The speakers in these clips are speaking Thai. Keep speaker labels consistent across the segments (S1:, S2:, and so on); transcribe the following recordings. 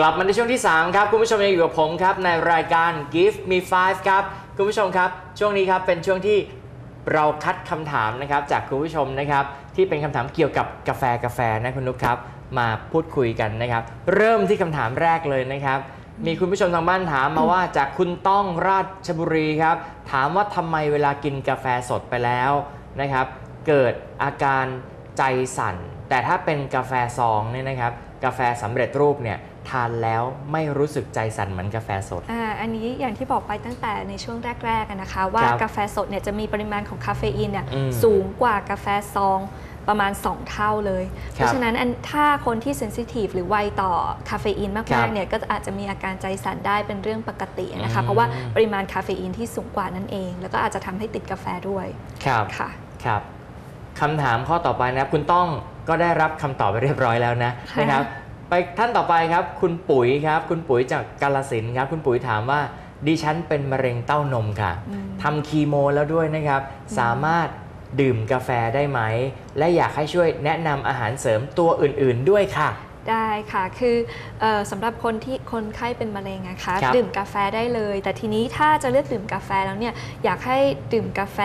S1: กลับมาในช่วงที่ 3 ครับ คุณผู้ชมยังอยู่กับผมครับ ในรายการ Give Me Five ครับ คุณผู้ชมครับ ช่วงนี้ครับ เป็นช่วงที่เราคัดคำถามนะครับ จากคุณผู้ชมนะครับ ที่เป็นคำถามเกี่ยวกับกาแฟกาแฟนะคุณนุกครับ มาพูดคุยกันนะครับ เริ่มที่คำถามแรกเลยนะครับ มีคุณผู้ชมทางบ้านถามมาว่าจากคุณต้องราชบุรีครับ ถามว่าทำไมเวลากินกาแฟสดไปแล้วนะครับ เกิดอาการใจสั่น แต่ถ้าเป็นกาแฟซองเนี่ยนะครับ กาแฟสำเร็จรูปเนี่ย ทานแล้วไม่รู้สึกใจสั่นเหมือนกาแฟสด
S2: อ่าอันนี้อย่างที่บอกไปตั้งแต่ในช่วงแรกๆอะนะคะ ว่า
S1: ครับ
S2: กาแฟสดเนี่ยจะมีปริมาณของคาเฟอีนเนี่ย
S1: อืม
S2: สูงกว่ากาแฟซองประมาณ 2 เท่าเลย เพราะฉะนั้นอันถ้าคนที่เซนซิทีฟหรือไวต่อคาเฟอีน
S1: ครั
S2: มาก
S1: บ
S2: ๆเนี่ยก็อาจจะมีอาการใจสั่นได้เป็นเรื่องปกตินะ
S1: อื
S2: คะ
S1: ม
S2: เพราะว่าปริมาณคาเฟอีนที่สูงกว่านั่นเอง แล้วก็อาจจะทำให้ติดกาแฟด้วย
S1: ครับ
S2: ค่ะ
S1: ครับคำถามข้อต่อไปนะครับ คุณต้องก็ได้รับคำตอบไปเรียบร้อยแล้วนะ
S2: ค่ะ
S1: นะครับ ไปท่านต่อไปครับ คุณปุ๋ยครับ คุณปุ๋ยจากกาลสินธุ์ครับ คุณปุ๋ยถามว่าดิฉันเป็นมะเร็งเต้านมค่ะ
S2: อืม
S1: ทำคีโมแล้วด้วยนะครับ สามารถดื่มกาแฟได้ไหม และอยากให้ช่วยแนะนำอาหารเสริมตัวอื่น ๆ ด้วยค่ะ
S2: ได้ค่ะ คือเออสำหรับคนที่คนไข้เป็นมะเร็งนะคะ
S1: ครับ
S2: ดื่มกาแฟได้เลย แต่ทีนี้ถ้าจะเลือกดื่มกาแฟแล้วเนี่ยอยากให้ดื่มกาแฟ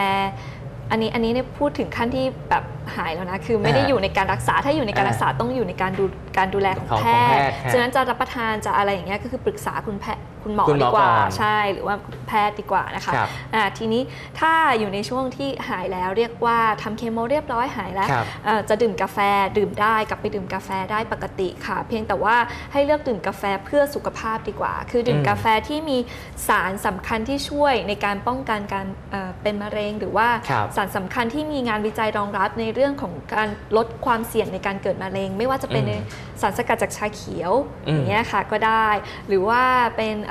S2: อันนี้อันนี้เนี่ยพูดถึงขั้นที่แบบหายแล้วนะ คือไม่ได้
S1: อ่า
S2: อยู่ในการรักษา ถ้าอยู่ในการ
S1: อ่า
S2: รักษาต้องอยู่ในการดูการดูแลของ
S1: ของ
S2: แพ
S1: ของแพ
S2: ท
S1: ท
S2: ย์
S1: ย์ฮะ
S2: ฉะนั้นจะรับประทานจะอะไรอย่างเงี้ยก็คือปรึกษาคุณแพทย์ คุณหมอ
S1: คุณหมอ
S2: ดีกว่า
S1: ก่อน
S2: ใช่หรือว่าแพทย์ดีกว่านะคะ
S1: ครับ
S2: อ่าทีนี้ถ้าอยู่ในช่วงที่หายแล้วเรียกว่าทำเคมีเรียบร้อยหายแล้ว
S1: ครับ
S2: เอ่อจะดื่มกาแฟดื่มได้กลับไปดื่มกาแฟได้ปกติค่ะ เพียงแต่ว่าให้เลือกดื่มกาแฟเพื่อสุขภาพดีกว่า คือดื่ม
S1: อืม
S2: กาแฟที่มีสารสำคัญที่ช่วยในการป้องกันการเอ่อเป็นมะเร็ง หรือว่า
S1: ครับ
S2: สารสำคัญที่มีงานวิจัยรองรับในเรื่องของการลดความเสี่ยงในการเกิดมะเร็ง ไม่ว่าจะเป็น
S1: อืม
S2: ในสารสกัดจากชาเขียว
S1: อืม
S2: อย่างเงี้ยค่ะก็ได้ หรือว่าเป็นเอ่อ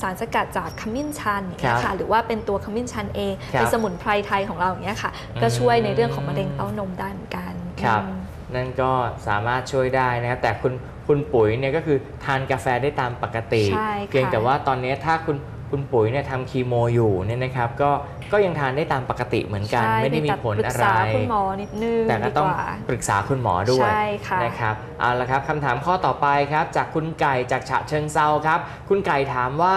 S2: สารสกัดจากขมิ้นชันอย่างเงี้ย
S1: ครั
S2: ค่ะ
S1: บ
S2: หรือว่าเป็นตัวขมิ้นชันเอง
S1: ครับ
S2: เป็นสมุนไพรไทยของเราอย่างเงี้ยค่ะ ก็ช่วยในเรื่องของมะเร็งเต้านมได้เหมือนกัน
S1: ครับ
S2: อืม
S1: นั่นก็สามารถช่วยได้นะครับแต่คุณคุณปุ๋ยเนี่ยก็คือทานกาแฟได้ตามปกติ
S2: ใช่ค่ะ
S1: เพียงแต่ว่าตอนนี้ถ้าคุณ คุณปุ๋ยเนี่ยทำคีโมอยู่เนี่ยนะครับก็ก็ยังทานได้ตามปกติเหมือนกัน
S2: ใช่
S1: ไม่ได้มีผล
S2: ปรึ
S1: อะ
S2: ก
S1: ไร
S2: ษาคุณหมอนิดนึง
S1: แต่ก็
S2: ดี
S1: ต้อง
S2: กว่า
S1: ปรึกษาคุณหมอด้วย
S2: ใช่ค่ะ
S1: นะครับเอาละครับคำถามข้อต่อไปครับ จากคุณไก่จากฉะเชิงเซาครับ คุณไก่ถามว่า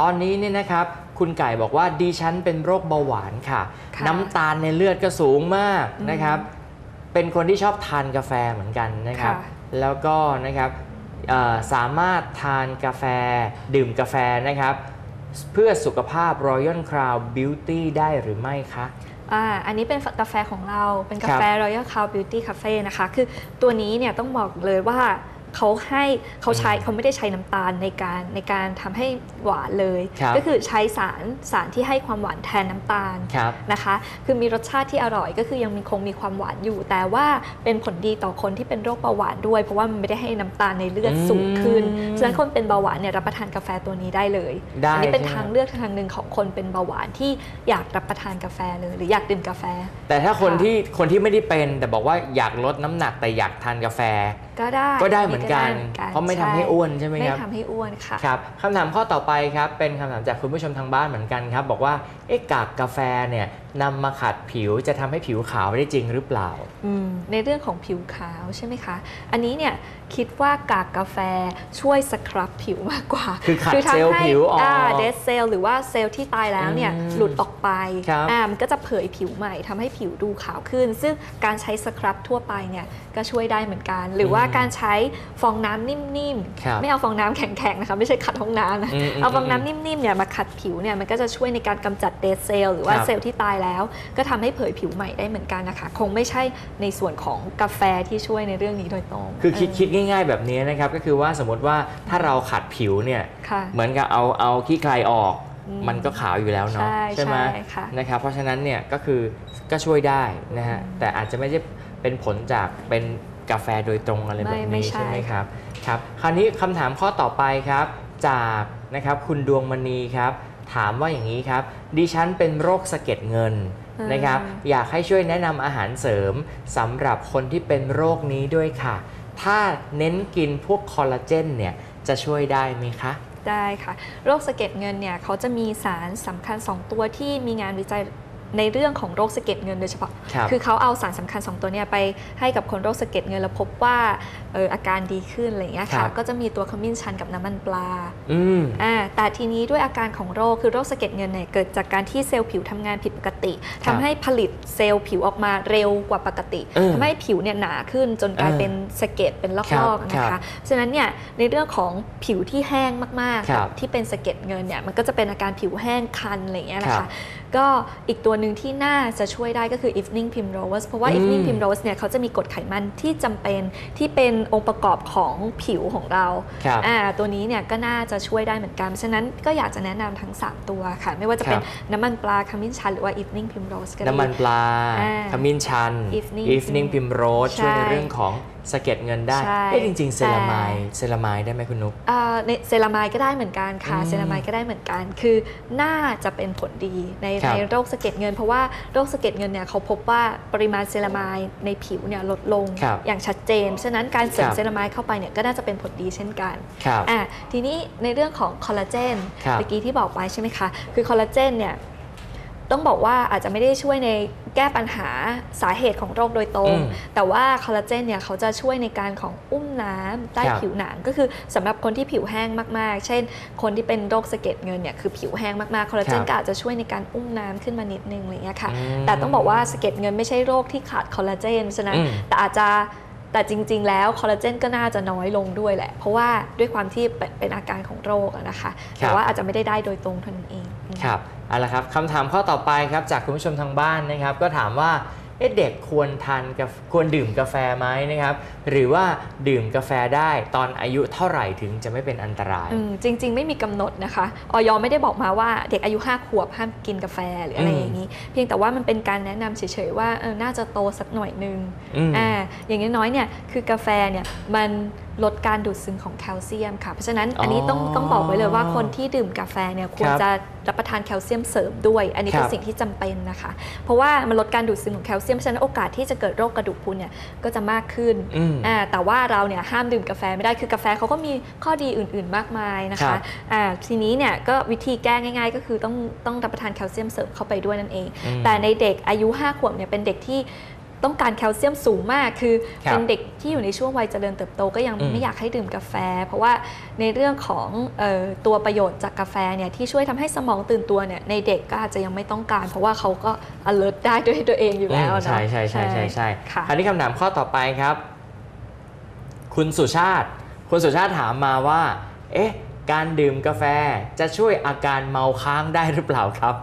S1: ตอนนี้เนี่ยนะครับ คุณไก่บอกว่าดิฉันเป็นโรคเบาหวานค่ะ
S2: ค่ะ
S1: น้ำตาลในเลือดก็สูงมาก
S2: อืม
S1: นะครับ เป็นคนที่ชอบทานกาแฟเหมือนกันนะครับ
S2: ค่ะ
S1: แล้วก็นะครับเอ่อสามารถทานกาแฟดื่มกาแฟนะครับ เพื่อสุขภาพ Royal Crown Beauty ได้หรือไม่คะ
S2: อ่าอันนี้เป็นกาแฟของเราเป็นกา
S1: ครับ
S2: แฟ Royal Cow Beauty Cafe นะคะ คือตัวนี้เนี่ยต้องบอกเลยว่า เขาให้เขาใช้
S1: อืม
S2: เขาไม่ได้ใช้น้ำตาลในการในการทำให้หวานเลย
S1: ครับ
S2: ก็คือใช้สารสารที่ให้ความหวานแทนน้ำตาล
S1: ครับ
S2: นะคะ คือมีรสชาติที่อร่อยก็คือยังมีคงมีความหวานอยู่ แต่ว่าเป็นผลดีต่อคนที่เป็นโรคเบาหวานด้วย เพราะว่ามันไม่ได้ให้น้ำตาลในเลือดสูงขึ้น
S1: อืม
S2: ฉะนั้นคนเป็นเบาหวานเนี่ยรับประทานกาแฟตัวนี้ได้เลย
S1: ได้
S2: อันี้เป็น
S1: ใช่ไหม
S2: ทางเลือกทางหนึ่งของคนเป็นเบาหวานที่อยากรับประทานกาแฟเลย หรืออยากดื่มกาแฟ
S1: แต่ถ้าคน
S2: ค่ะ
S1: ที่คนที่ไม่ได้เป็นแต่บอกว่าอยากลดน้ำหนักแต่อยากทานกาแฟ
S2: ก็ได้
S1: ก็ได้เหมือนกัน
S2: ได้หมือ
S1: เพราะไม่ทำให้อ้วนใช่ไหมครับ
S2: ไม่ทำให้อ้วนค่ะ
S1: ครับคำถามข้อต่อไปครับเป็นคำถามจากคุณผู้ชมทางบ้านเหมือนกันครับ บอกว่าเอ๊ะกากกาแฟเนี่ย นำมาขัดผิวจะทำให้ผิวขาวได้จริงหรือเปล่า
S2: อืมในเรื่องของผิวขาวใช่ไหมคะ อันนี้เนี่ยคิดว่ากากกาแฟช่วยสครับผิวมากกว่า
S1: คือขัด
S2: ทำ
S1: เซลล์
S2: ให้
S1: ผิวออก
S2: เดสเซลล์หรือว่าเซลล์ที่ตายแล้วเนี่ย
S1: อืม
S2: หลุดออกไป
S1: ครับ
S2: อ่ามันก็จะเผยผิวใหม่ทำให้ผิวดูขาวขึ้น ซึ่งการใช้สครับทั่วไปเนี่ยก็ช่วยได้เหมือนกัน หรือว่า
S1: อืม
S2: การใช้ฟองน้ำนิ่ม
S1: ครับ
S2: ๆไม่เอาฟองน้ำแข็งๆนะคะไม่ใช่ขัดห้องน้ำนะ
S1: อืมอืม
S2: เอาฟองน้ำนิ่มๆเนี่ยมาขัดผิวเนี่ยมันก็จะช่วยในการกำจัดเดสเซลล์หรือว่า
S1: ครับ
S2: เซลล์ที่ตายแล้ว ก็ทำให้เผยผิวใหม่ได้เหมือนกันนะคะ คงไม่ใช่ในส่วนของกาแฟที่ช่วยในเรื่องนี้โดยตรง
S1: คือคิด
S2: เคิ
S1: ดง่ายๆ แบบนี้นะครับ ก็คือว่าสมมติว่าถ้าเราขัดผิวเนี่ย
S2: ค่ะ
S1: เหมือนกับเอาเอาขี้ใครออก
S2: อืม
S1: มันก็ขาวอยู่แล้วเนาะ
S2: ใช่
S1: ไหม
S2: ใช่ค่ะ
S1: นะครับเพราะฉะนั้นเนี่ยก็คือก็ช่วยได้นะฮะแต่อาจจะไม่ใช่เป็นผลจากเป็นกาแฟโดยตรงอะไรแบบ
S2: ไม่ไม่
S1: นี้
S2: ใช่
S1: ใช่ไหมครับครับ คราวนี้คำถามข้อต่อไปครับจากนะครับคุณดวงมณีครับ ถามว่าอย่างนี้ครับ ดิฉันเป็นโรคสะเก็ดเงินนะครับ อยากให้ช่วยแนะนำอาหารเสริมสำหรับคนที่เป็นโรคนี้ด้วยค่ะ ถ้าเน้นกินพวกคอลลาเจนเนี่ยจะช่วยได้ไหมคะ
S2: ได้ค่ะ โรคสะเก็ดเงินเนี่ยเขาจะมีสารสำคัญ 2 ตัวที่มีงานวิจัย ในเรื่องของโรคสะเก็ดเงินโดยเฉพาะ
S1: ครับ
S2: คือเขาเอาสารสำคัญ 2 ตัวเนี้ยไปให้กับคนโรคสะเก็ดเงินแล้วพบว่าเอออาการดีขึ้นอะไรอย่างเงี้ย
S1: ครั
S2: ค่ะ
S1: บ
S2: ก็จะมีตัวขมิ้นชันกับน้ำมันปลา
S1: อืม
S2: อ่าแต่ทีนี้ด้วยอาการของโรคคือโรคสะเก็ดเงินเนี่ยเกิดจากการที่เซลล์ผิวทำงานผิดปกติ
S1: ครั
S2: ทำ
S1: บ
S2: ให้ผลิตเซลล์ผิวออกมาเร็วกว่าปกติ
S1: เออ
S2: ทำให้ผิวเนี่ยหนาขึ้นจนกลาย
S1: เออ
S2: เป็นสะเก็ดเป็นล
S1: ครั
S2: อบกๆนะ
S1: ครั
S2: คะ
S1: บ
S2: ฉะนั้นเนี่ยในเรื่องของผิวที่แห้งมากๆ
S1: ครับ
S2: ที่เป็นสะเก็ดเงินเนี่ยมันก็จะเป็นอาการผิวแห้งคันอะไรอย่างเงี้ยนะ
S1: ครั
S2: คะ
S1: บ
S2: ก็อีกตัวหนึ่งที่น่าจะช่วยได้ก็คือ evening primrose เพราะว่า
S1: อืม
S2: evening primrose เนี่ยเขาจะมีกรดไขมันที่จำเป็นที่เป็นองค์ประกอบของผิวของเรา
S1: ครับ
S2: อ่าตัวนี้เนี่ยก็น่าจะช่วยได้เหมือนกัน ฉะนั้นก็อยากจะแนะนำทั้ง 3 ตัวค่ะ ไม่ว่าจะเป็น
S1: ครับ
S2: น้ำมันปลาขมิ้นชันหรือว่า evening primrose ก็ดี
S1: น้ำมันปลา
S2: อ่า
S1: ขมิ้นชัน
S2: Evening
S1: evening primrose
S2: ใช่
S1: ช่วยในเรื่องของสะเก็ดเงินได้
S2: ใช่
S1: เอ๊ะจริง ๆ เซรามาย
S2: แต่
S1: เซรามายได้ไหมคุณนุ๊ก
S2: อ่าในเซรามายก็ได้เหมือนกันค่ะ
S1: อืม
S2: เซรามายก็ได้เหมือนกัน คือน่าจะเป็นผลดีใน
S1: ครับ
S2: ในโรคสะเก็ดเงิน เพราะว่าโรคสะเก็ดเงินเนี่ยเขาพบว่าปริมาณเซรามายในผิวเนี่ยลดลง
S1: ครับ
S2: อย่างชัดเจน ฉะนั้นการเสริม
S1: ครับ
S2: เซรามายเข้าไปเนี่ยก็น่าจะเป็นผลดีเช่นกัน
S1: ครับ
S2: อะทีนี้ในเรื่องของคอลลาเจน
S1: ครับ
S2: เมื่อกี้ที่บอกไว้ใช่ไหมคะ คือคอลลาเจนเนี่ยต้องบอกว่าอาจจะไม่ได้ช่วยใน แก้ปัญหาสาเหตุของโรคโดยตรง
S1: อืม
S2: แต่ว่าคอลลาเจนเนี่ยเขาจะช่วยในการของอุ้มน้ำใต้
S1: ครับ
S2: ผิวหนัง ก็คือสำหรับคนที่ผิวแห้งมากๆ เช่น คนที่เป็นโรคสะเก็ดเงินเนี่ยคือผิวแห้งมากๆคอลลาเจน
S1: ครับ
S2: ก็อาจจะช่วยในการอุ้มน้ำขึ้นมานิดนึงอะไรเงี้ยค่ะ
S1: อืม
S2: แต่ต้องบอกว่าสะเก็ดเงินไม่ใช่โรคที่ขาดคอลลาเจนฉะนั้น
S1: อืม
S2: แต่อาจจะแต่จริง ๆ แล้วคอลลาเจนก็น่าจะน้อยลงด้วยแหละ เพราะว่าด้วยความที่เป็นเป็นอาการของโรคอะนะคะ แต่ว่าอาจจะไม่ได้ได้โดยตรงเท่านั้นเอง
S1: ครับเอาละครับคำถามข้อต่อไปครับจากคุณผู้ชมทางบ้านนะครับ ก็ถามว่าเอ๊ะเด็กควรทานกาแฟควรดื่มกาแฟไหมนะครับ หรือว่าดื่มกาแฟได้ตอนอายุเท่าไหร่ถึงจะไม่เป็นอันตราย
S2: อืมจริง ๆ ไม่มีกำหนดนะคะออยไม่ได้บอกมาว่าเด็กอายุ5ขวบห้ามกินกาแฟหรืออะไร
S1: อืม
S2: อย่างนี้ เพียงแต่ว่ามันเป็นการแนะนำเฉยๆว่าเออน่าจะโตสักหน่อยนึง
S1: อืม
S2: อ่าอย่างน้อยๆเนี่ยคือกาแฟเนี่ยมันลดการดูดซึมของแคลเซียมค่ะเพราะฉะนั้นอันนี้ต้อง
S1: อ๋อ
S2: ต้องบอกไว้เลยว่าคนที่ดื่มกาแฟเนี่ยควร
S1: ครับ
S2: จะรับประทานแคลเซียมเสริมด้วย อันนี้เป็
S1: คนรับ
S2: สิ่งที่จำเป็นนะคะ เพราะว่ามันลดการดูดซึมของแคลเซียมเพราะฉะนั้นโอกาสที่จะเกิดโรคกระดูกพรุนเนี่ยก็จะมากขึ้น
S1: อืม
S2: อ่าแต่ว่าเราเนี่ยห้ามดื่มกาแฟไม่ได้คือกาแฟเขาก็มีข้อดีอื่น ๆ มากมายนะ
S1: ครั
S2: คะ
S1: บ
S2: อ่าทีนี้เนี่ยก็วิธีแก้ง่าย ๆ ก็คือต้องต้องรับประทานแคลเซียมเสริมเข้าไปด้วยนั่นเอง
S1: อืม
S2: แต่ในเด็กอายุ 5 ขวบเนี่ยเป็นเด็กที่ ต้องการแคลเซียมสูงมาก คือ
S1: ครับ
S2: เป็นเด็กที่อยู่ในช่วงวัยเจริญเติบโตก็ยัง
S1: อืม
S2: ไม่อยากให้ดื่มกาแฟ เพราะว่าในเรื่องของเออตัวประโยชน์จากกาแฟเนี่ยที่ช่วยทำให้สมองตื่นตัวเนี่ยในเด็กก็อาจจะยังไม่ต้องการ เพราะว่าเขาก็ alert ได้ด้วยตัวเองอยู่แล้ว
S1: อืม
S2: เนาะ
S1: ใช่ใช่ใช่ใช่ใช่
S2: ค่ะ
S1: คราวนี้คำถามข้อต่อไปครับ คุณสุชาติ คุณสุชาติถามมาว่า เอ๊ะ การดื่มกาแฟจะช่วยอาการเมาค้างได้หรือเปล่าครับ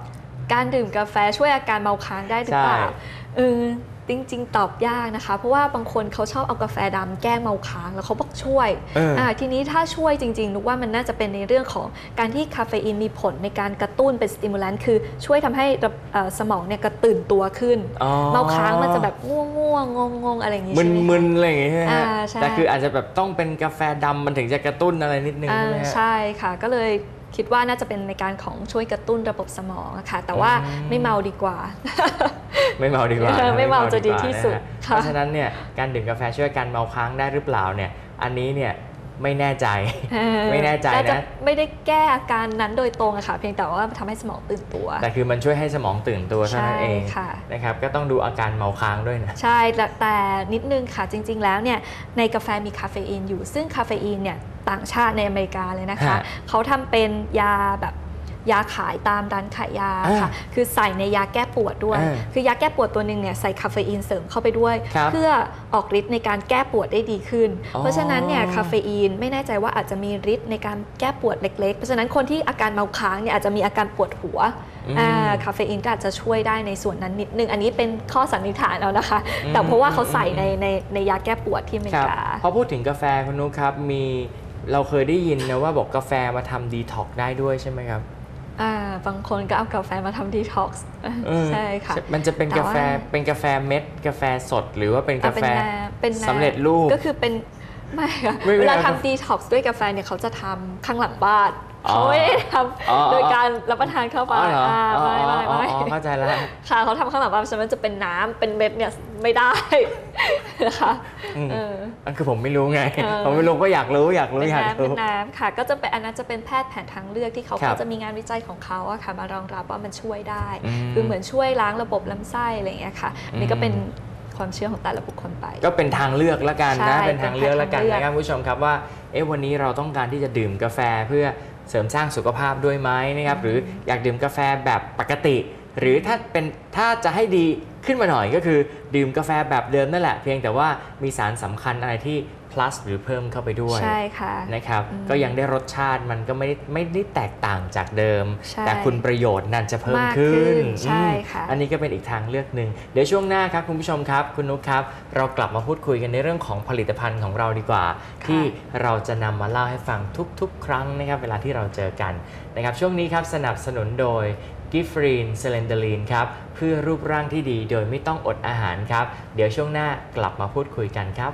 S2: การดื่มกาแฟช่วยอาการเมาค้างได้หรือเปล่า
S1: ใช่
S2: เออ จริง ๆ ตอบยากนะคะ เพราะว่าบางคนเขาชอบเอากาแฟดำแก้เมาค้างแล้วเขาบอกช่วย
S1: เอออ่า
S2: ทีนี้ถ้าช่วยจริงๆนึกว่ามันน่าจะเป็นในเรื่องของการที่คาเฟอีนมีผลในการกระตุ้นเป็นสติมูลันต์คือช่วยทำให้ระเอ่อสมองเนี่ยกระตื่นตัวขึ้น
S1: อ๋อ
S2: เมาค้างมันจะแบบง่วงง่วงงงงงๆอะไรอย่างงี้
S1: มึ
S2: ใช่
S1: น
S2: ไหม
S1: มึ
S2: คะ
S1: นอะไรอย่างงี้ใช่ไหมฮะ
S2: อ่าใช่
S1: แต่คืออาจจะแบบต้องเป็นกาแฟดำมันถึงจะกระตุ้นอะไรนิดนึง
S2: อ่า
S1: ใช่ไหมฮะ
S2: ใช่ค่ะก็เลย คิดว่าน่าจะเป็นในการของช่วยกระตุ้นระบบสมองอะค่ะ แต่ว่า
S1: อืม
S2: ไม่เมาดีกกว่า
S1: ไม่เมาดีกว่า
S2: เออไม่เมาจะดีที่สุด
S1: นะฮะ
S2: ค่ะ
S1: เพราะฉะนั้นเนี่ยการดื่มกาแฟช่วยการเมาค้างได้หรือเปล่าเนี่ยอันนี้เนี่ยไม่แน่ใจ
S2: เออ
S1: ไม่แน่ใจนะา
S2: จะไม่ได้แก้อาการนั้นโดยตรงอะค่ะ เพียงแต่ว่าทำให้สมองตื่นตัว
S1: แต่คือมันช่วยให้สมองตื่นตัวเท่านั้นเอง
S2: ใช่ค่ะ
S1: นะครับก็ต้องดูอาการเมาค้างด้วยนะ
S2: ใช่แต่แต่นิดนึงค่ะจริง ๆ แล้วเนี่ยในกาแฟมีคาเฟอีนอยู่ซึ่งคาเฟอีนเนี่ย ต่างชาติในอเมริกาเลยนะคะ
S1: ฮะ
S2: เขาทำเป็นยาแบบยาขายตามร้านขายยาค่ะ
S1: อ่า
S2: คือใส่ในยาแก้ปวดด้วย
S1: อ่า
S2: คือยาแก้ปวดตัวหนึ่งเนี่ยใส่คาเฟอีนเสริมเข้าไปด้วย
S1: ครับ
S2: เพื่อออกฤทธิ์ในการแก้ปวดได้ดีขึ้น
S1: อ๋อ
S2: เพราะฉะนั้นเนี่ยคาเฟอีนไม่แน่ใจว่าอาจจะมีฤทธิ์ในการแก้ปวดเล็ก ๆ เพราะฉะนั้นคนที่อาการเมาค้างเนี่ยอาจจะมีอาการปวดหัว
S1: อืม
S2: อ่าคาเฟอีนก็อาจจะช่วยได้ในส่วนนั้นนิดนึง อันนี้เป็นข้อสันนิษฐานเอานะคะ
S1: อืม
S2: แต่เพราะว่าเขาใส่ในในในยาแก้ปวดที่อเม
S1: ค
S2: ริ
S1: รับ
S2: กา
S1: พอพูดถึงกาแฟคุณนุ๊กครับมี เราเคยได้ยินนะว่าบอกกาแฟมาทำดีท็อกได้ด้วยใช่ไหมครับ
S2: อ่าบางคนก็เอากาแฟมาทำดีท็อกซ์
S1: เออ
S2: ใช่ค่ะ
S1: มันจะเป็น
S2: แต่
S1: กาแฟ
S2: ว่า
S1: เป็นกาแฟเม็ด กาแฟสดหรือว่าเป็น
S2: อะ
S1: กาแฟ
S2: เป็นน้ำเป็นน้ำ
S1: สำเร็จรูป
S2: ก็คือเป็นไม่ค่ะ
S1: ไม่ไม่
S2: เวลา
S1: เอา
S2: ทำดีท็อกซ์ด้วยกาแฟเนี่ยเขาจะทำข้างหลังบ้าน
S1: อ๋อ
S2: เขาไม่ได้ท
S1: อ๋อำ
S2: โดยการรับประทานเข้าไป
S1: อ๋อเหรอ
S2: อ่า
S1: อ๋อ
S2: ไม่ไม่
S1: อ๋อ
S2: ไม่
S1: อ๋อเข้าใจแล้ว
S2: ค่ะเขาทำข้าวหลามปลาฉะนั้นจะเป็นน้ำเป็นเม็ดเนี่ยไม่ได้นะคะ
S1: อืม
S2: เออ
S1: อันคือผมไม่รู้ไง
S2: เออ
S1: ผมไม่รู้ก็อยากรู้อยากรู้
S2: เป็น
S1: อยาก
S2: น้ำ
S1: รู้
S2: เป็นน้ำค่ะ ก็จะเป็นอันนั้นจะเป็นแพทย์แผนทางเลือกที่เขา
S1: ครับ
S2: ก็จะมีงานวิจัยของเขาอะค่ะมารองรับว่ามันช่วยได้
S1: อืม
S2: คือเหมือนช่วยล้างระบบลำไส้อะไรอย่างเงี้ยค่ะอันนี่ก็
S1: อืม
S2: เป็นความเชื่อของแต่ละบุคคลไป
S1: ก็เป็นทางเลือกละกัน
S2: ใช่
S1: นะเป็นทางเลือกละกัน
S2: เป็นทางเลือก
S1: นะครับคุณผู้ชมครับว่าเอ๊ะวันนี้เราต้องการที่จะดื่มกาแฟเพื่อ เสริมสร้างสุขภาพด้วยไหมนะครับหรืออยากดื่มกาแฟแบบปกติ หรือถ้าเป็นถ้าจะให้ดีขึ้นมาหน่อยก็คือ ดื่มกาแฟแบบเดิมนั่นแหละ เพียงแต่ว่ามีสารสำคัญอะไรที่ plus หรือเพิ่มเข้าไปด้วย
S2: ใช่ค่ะ
S1: นะครับ
S2: อืม
S1: ก็ยังได้รสชาติมันก็ไม่ได้ไม่ได้แตกต่างจากเดิม
S2: ใช่
S1: แต่คุณประโยชน์นั่นจะเพิ่ม
S2: มาก
S1: ขึ้
S2: ขึ้
S1: น
S2: นใช่
S1: อืม
S2: ค่ะ
S1: อันนี้ก็เป็นอีกทางเลือกหนึ่งเดี๋ยวช่วงหน้าครับคุณผู้ชมครับคุณนุ๊กครับ เรากลับมาพูดคุยกันในเรื่องของผลิตภัณฑ์ของเราดีกว่า ที่เราจะนำมาเล่าให้ฟังทุก ๆ ครั้งนะครับเวลาที่เราเจอกันนะครับช่วงนี้ครับสนับสนุนโดยกิฟรีนเซเลนเดลีนครับเพื่อรูปร่างที่ดีโดยไม่ต้องอดอาหารครับ เดี๋ยวช่วงหน้ากลับมาพูดคุยกันครับ